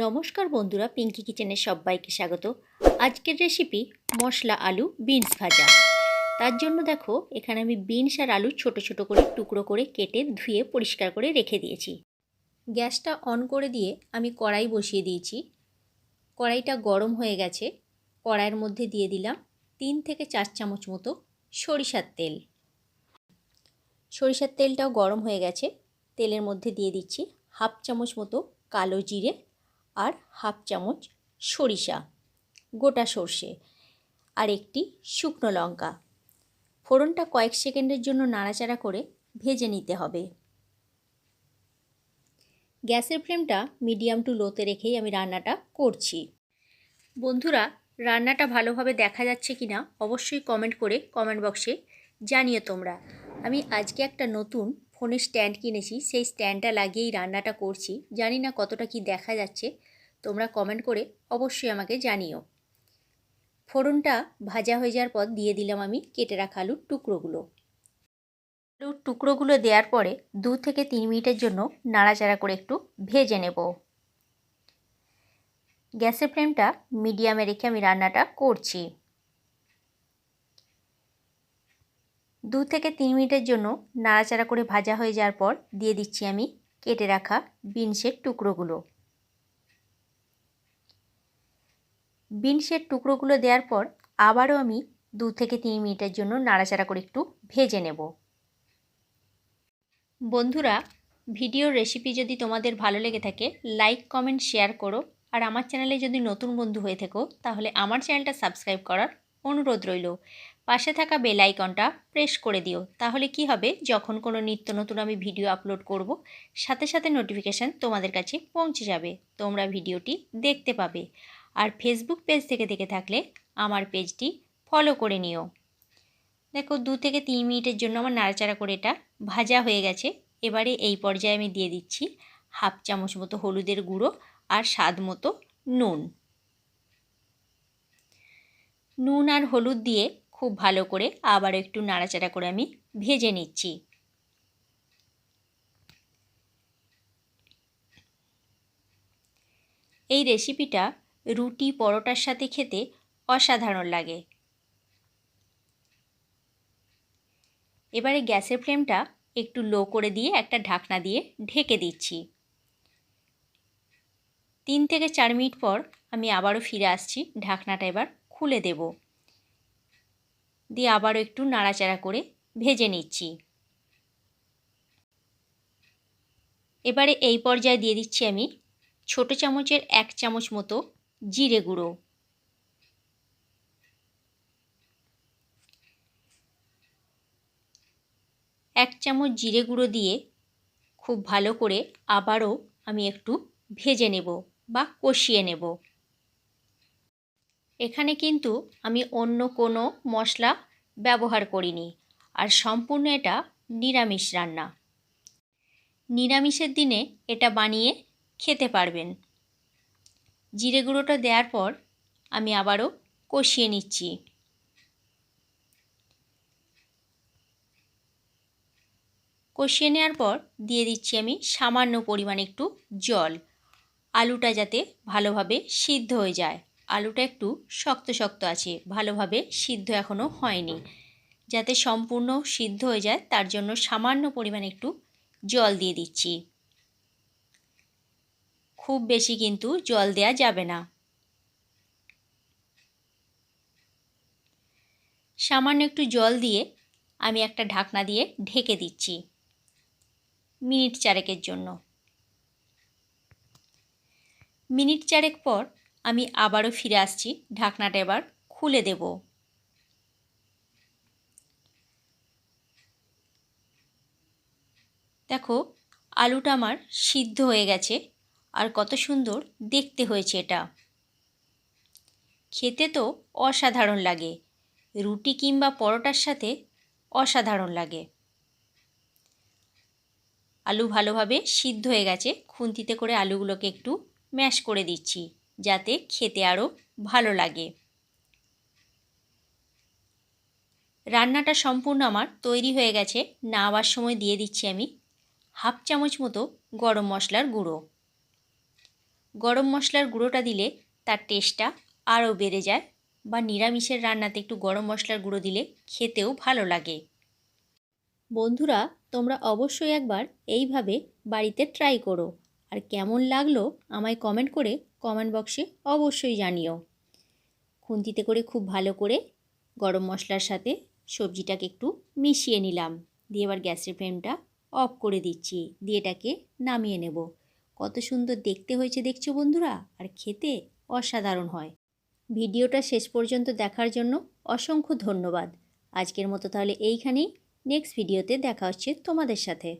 নমস্কার বন্ধুরা পিঙ্কি কিচেনের সবাইকে স্বাগত। আজকের রেসিপি মশলা আলু বিনস ভাজা। তার জন্য দেখো, এখানে আমি বিনস আর আলু ছোট ছোট করে টুকরো করে কেটে ধুয়ে পরিষ্কার করে রেখে দিয়েছি। গ্যাসটা অন করে দিয়ে আমি কড়াই বসিয়ে দিয়েছি। কড়াইটা গরম হয়ে গেছে। কড়াইয়ের মধ্যে দিয়ে দিলাম তিন থেকে চার চামচ মতো সরিষার তেল। সরিষার তেলটাও গরম হয়ে গেছে। তেলের মধ্যে দিয়ে দিচ্ছি হাফ চামচ মতো কালো জিরে আর হাফ চামচ সরিষা, গোটা সর্ষে আর একটি শুকনো লঙ্কা। ফোড়নটা কয়েক সেকেন্ডের জন্য নাড়াচাড়া করে ভেজে নিতে হবে। গ্যাসের ফ্লেমটা মিডিয়াম টু লোতে রেখেই আমি রান্নাটা করছি। বন্ধুরা, রান্নাটা ভালোভাবে দেখা যাচ্ছে কি না অবশ্যই কমেন্ট করে কমেন্ট বক্সে জানিও তোমরা। আমি আজকে একটা নতুন ফোনের স্ট্যান্ড কিনেছি, সেই স্ট্যান্ডটা লাগিয়েই রান্নাটা করছি। জানি না কতটা কি দেখা যাচ্ছে তোমরা কমেন্ট করে অবশ্যই আমাকে জানিও। ফোড়নটা ভাজা হয়ে যাওয়ার পর দিয়ে দিলাম আমি কেটে রাখা আলুর টুকরোগুলো। আলুর টুকরোগুলো দেওয়ার পরে দু থেকে তিন মিনিটের জন্য নাড়াচাড়া করে একটু ভেজে নেব। গ্যাসের ফ্লেমটা মিডিয়ামে রেখে আমি রান্নাটা করছি। দু থেকে তিন মিনিটের জন্য নাড়াচাড়া করে ভাজা হয়ে যাওয়ার পর দিয়ে দিচ্ছি আমি কেটে রাখা বিনসের টুকরোগুলো। বিনসের টুকরোগুলো দেওয়ার পর আবারও আমি দু থেকে তিন মিনিটের জন্য নাড়াচাড়া করে একটু ভেজে নেব। বন্ধুরা, ভিডিওর রেসিপি যদি তোমাদের ভালো লেগে থাকে লাইক কমেন্ট শেয়ার করো। আর আমার চ্যানেলে যদি নতুন বন্ধু হয়ে থেকো, তাহলে আমার চ্যানেলটা সাবস্ক্রাইব করার অনুরোধ রইল। পাশে থাকা বেল আইকনটা প্রেস করে দিও। তাহলে কি হবে? যখন কোনো নিত্য নতুন আমি ভিডিও আপলোড করব, সাথে সাথে নোটিফিকেশান তোমাদের কাছে পৌঁছে যাবে। তোমরা ভিডিওটি দেখতে পাবে। আর ফেসবুক পেজ থেকে দেখে থাকলে আমার পেজটি ফলো করে নিও। দেখো, দু থেকে তিন মিনিটের জন্য আমার নাড়াচাড়া করে এটা ভাজা হয়ে গেছে। এবারে এই পর্যায়ে আমি দিয়ে দিচ্ছি হাফ চামচ মতো হলুদের গুঁড়ো আর স্বাদ মতো নুন। নুন আর হলুদ দিয়ে খুব ভালো করে আবার একটু নাড়াচাড়া করে আমি ভেজে নিচ্ছি। এই রেসিপিটা রুটি পরোটার সাথে খেতে অসাধারণ লাগে। এবারে গ্যাসের ফ্লেমটা একটু লো করে দিয়ে একটা ঢাকনা দিয়ে ঢেকে দিচ্ছি। তিন থেকে চার মিনিট পর আমি আবারও ফিরে আসছি, ঢাকনাটা এবার খুলে দেব। দিয়ে আবারও একটু নাড়াচাড়া করে ভেজে নিচ্ছি। এবারে এই পর্যায়ে দিয়ে দিচ্ছি আমি ছোট চামচের এক চামচ মতো জিরে গুঁড়ো। এক চামচ জিরে গুঁড়ো দিয়ে খুব ভালো করে আবারও আমি একটু ভেজে নেব বা কষিয়ে নেব। এখানে কিন্তু আমি অন্য কোনো মশলা ব্যবহার করিনি আর সম্পূর্ণ এটা নিরামিষ রান্না। নিরামিষের দিনে এটা বানিয়ে খেতে পারবেন। জিরে গুঁড়োটা দেওয়ার পর আমি আবারও কষিয়ে নিচ্ছি। কষিয়ে নেওয়ার পর দিয়ে দিচ্ছি আমি সামান্য পরিমাণ একটু জল। আলুটা যাতে ভালোভাবে সিদ্ধ হয়ে যায়। আলুটা একটু শক্ত শক্ত আছে, ভালোভাবে সিদ্ধ এখনও হয়নি। যাতে সম্পূর্ণ সিদ্ধ হয়ে যায়, তার জন্য সামান্য পরিমাণ একটু জল দিয়ে দিচ্ছি। খুব বেশি কিন্তু জল দেয়া যাবে না। সামান্য একটু জল দিয়ে আমি একটা ঢাকনা দিয়ে ঢেকে দিচ্ছি মিনিট চারেকের জন্য। মিনিট চারেক পর আমি আবারও ফিরে আসছি, ঢাকনাটা এবার খুলে দেব। দেখো, আলুটা আমার সিদ্ধ হয়ে গেছে আর কত সুন্দর দেখতে হয়েছে এটা। খেতে তো অসাধারণ লাগে। রুটি কিংবা পরোটার সাথে অসাধারণ লাগে। আলু ভালোভাবে সিদ্ধ হয়ে গেছে। খুন্তিতে করে আলুগুলোকে একটু ম্যাশ করে দিচ্ছি, যাতে খেতে আরও ভালো লাগে। রান্নাটা সম্পূর্ণ আমার তৈরি হয়ে গেছে। নাওয়ার সময় দিয়ে দিচ্ছি আমি হাফ চামচ মতো গরম মশলার গুঁড়ো। গরম মশলার গুঁড়োটা দিলে তার টেস্টটা আরও বেড়ে যায় বা নিরামিষের রান্নাতে একটু গরম মশলার গুঁড়ো দিলে খেতেও ভালো লাগে। বন্ধুরা, তোমরা অবশ্যই একবার এইভাবে বাড়িতে ট্রাই করো। আর কেমন লাগল আমায় কমেন্ট করে কমেন্ট বক্সে অবশ্যই জানিও। খুন্তিতে করে খুব ভালো করে গরম মশলার সাথে সবজিটাকে একটু মিশিয়ে নিলাম। দিয়ে এবার গ্যাসের ফ্লেমটা অফ করে দিচ্ছি। দিয়ে এটাকে নামিয়ে নেব। কত সুন্দর দেখতে হয়েছে দেখছ বন্ধুরা, আর খেতে অসাধারণ হয়। ভিডিওটা শেষ পর্যন্ত দেখার জন্য অসংখ্য ধন্যবাদ। আজকের মতো তাহলে এইখানেই নেক্সট ভিডিওতে দেখা হচ্ছে তোমাদের সাথে।